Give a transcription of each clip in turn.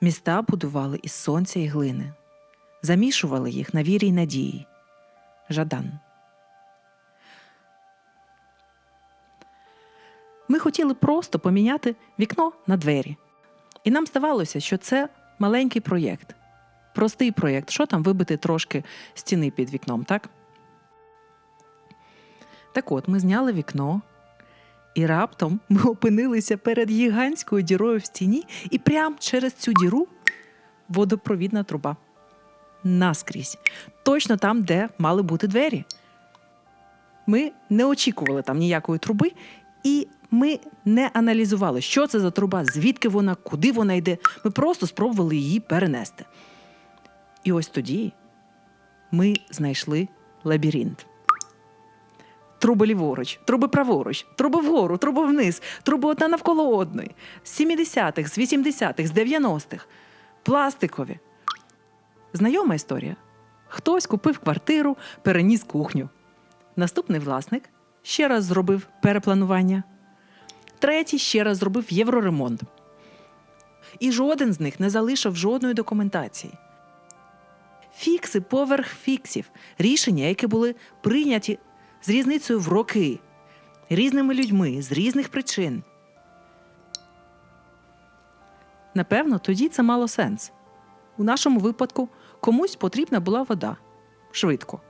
Міста будували із сонця і глини, замішували їх на вірі й надії. Жадан. Ми хотіли просто поміняти вікно на двері. І нам здавалося, що це маленький проєкт. Простий проєкт. Що там вибити трошки стіни під вікном, так? Так от, ми зняли вікно, і раптом ми опинилися перед гігантською дірою в стіні, і прямо через цю діру водопровідна труба. Наскрізь. Точно там, де мали бути двері. Ми не очікували там ніякої труби, і ми не аналізували, що це за труба, звідки вона, куди вона йде. Ми просто спробували її перенести. І ось тоді ми знайшли лабіринт. Труби ліворуч, труби праворуч, труби вгору, труби вниз, труби одна навколо одної. З 70-х, з 80-х, з 90-х. Пластикові. Знайома історія. Хтось купив квартиру, переніс кухню. Наступний власник ще раз зробив перепланування. Третій ще раз зробив євроремонт. І жоден з них не залишив жодної документації. Фікси поверх фіксів, рішення, які були прийняті з різницею в роки, різними людьми з різних причин. Напевно, тоді це мало сенс. У нашому випадку комусь потрібна була вода швидко.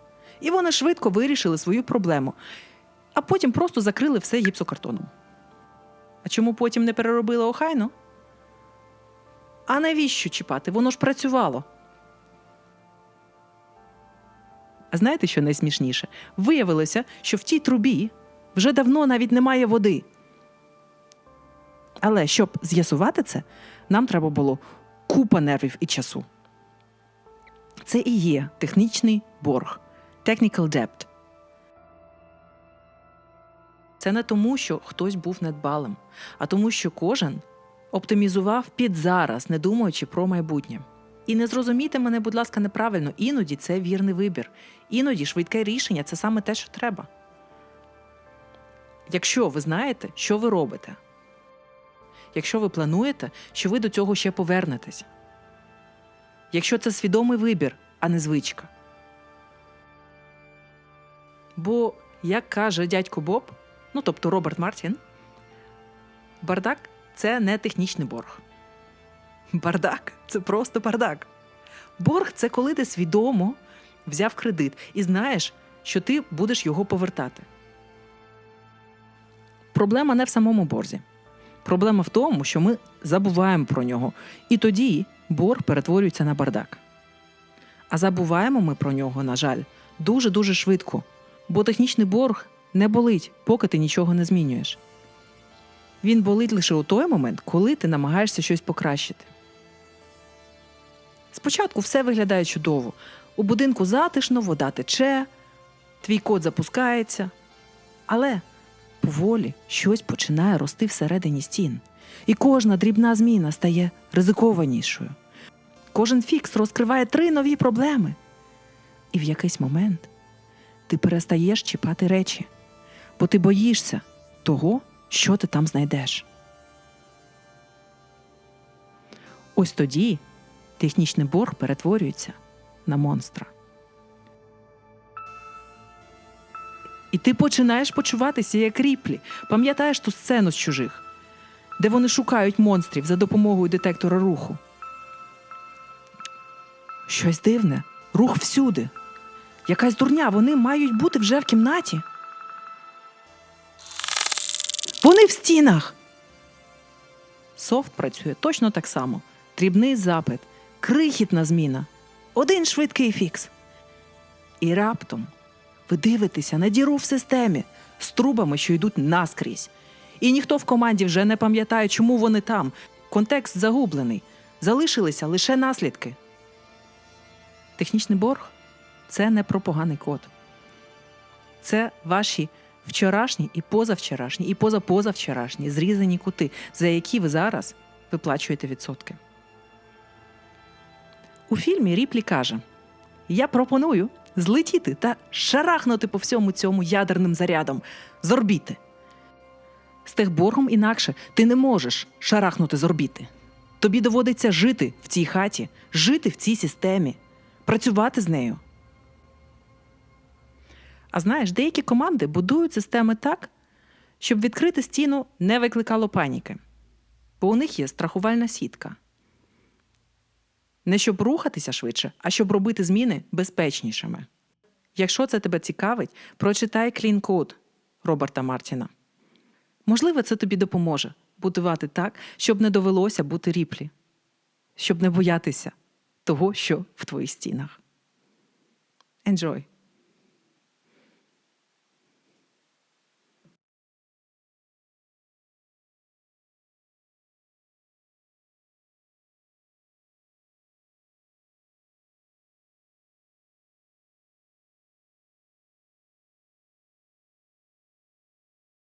І вони швидко вирішили свою проблему, а потім просто закрили все гіпсокартоном. А чому потім не переробили охайно? А навіщо чіпати? Воно ж працювало. А знаєте, що найсмішніше? Виявилося, що в тій трубі вже давно навіть немає води. Але щоб з'ясувати це, нам треба було купа нервів і часу. Це і є технічний борг technical debt. Це не тому, що хтось був недбалим, а тому, що кожен оптимізував під зараз, не думаючи про майбутнє. І не зрозумійте мене, будь ласка, неправильно, іноді це вірний вибір. Іноді швидке рішення це саме те, що треба. Якщо ви знаєте, що ви робите, якщо ви плануєте, що ви до цього ще повернетесь, якщо це свідомий вибір, а не звичка. Бо, як каже дядько Боб, ну тобто Роберт Мартін, бардак це не технічний борг. Бардак це просто бардак. Борг це коли ти свідомо взяв кредит і знаєш, що ти будеш його повертати. Проблема не в самому борзі. Проблема в тому, що ми забуваємо про нього, і тоді борг перетворюється на бардак. А забуваємо ми про нього, на жаль, дуже-дуже швидко, бо технічний борг не болить, поки ти нічого не змінюєш. Він болить лише у той момент, коли ти намагаєшся щось покращити. Спочатку все виглядає чудово. У будинку затишно, вода тече, твій код запускається. Але поволі щось починає рости всередині стін, і кожна дрібна зміна стає ризикованішою. Кожен фікс розкриває три нові проблеми. І в якийсь момент ти перестаєш чіпати речі, бо ти боїшся того, що ти там знайдеш. Ось тоді технічний борг перетворюється на монстра. І ти починаєш почуватися як ріплі. Пам'ятаєш ту сцену з чужих, де вони шукають монстрів за допомогою детектора руху. Щось дивне, рух всюди. Якась дурня, вони мають бути вже в кімнаті. Вони в стінах. Софт працює точно так само. Дрібний запит, крихітна зміна, один швидкий фікс. І раптом ви дивитеся на діру в системі з трубами, що йдуть наскрізь. І ніхто в команді вже не пам'ятає, чому вони там. Контекст загублений. Залишилися лише наслідки. Технічний борг це не про поганий код. Це ваші вчорашні і позавчорашні, і позапозавчорашні зрізані кути, за які ви зараз виплачуєте відсотки. У фільмі Ріплі каже: Я пропоную злетіти та шарахнути по всьому цьому ядерним зарядом з орбіти. З техборгом інакше ти не можеш шарахнути з орбіти. Тобі доводиться жити в цій хаті, жити в цій системі, працювати з нею. А знаєш, деякі команди будують системи так, щоб відкрити стіну не викликало паніки, бо у них є страхувальна сітка. Не щоб рухатися швидше, а щоб робити зміни безпечнішими. Якщо це тебе цікавить, прочитай Code Роберта Мартіна. Можливо, це тобі допоможе будувати так, щоб не довелося бути ріплі, щоб не боятися того, що в твоїх стінах. Enjoy!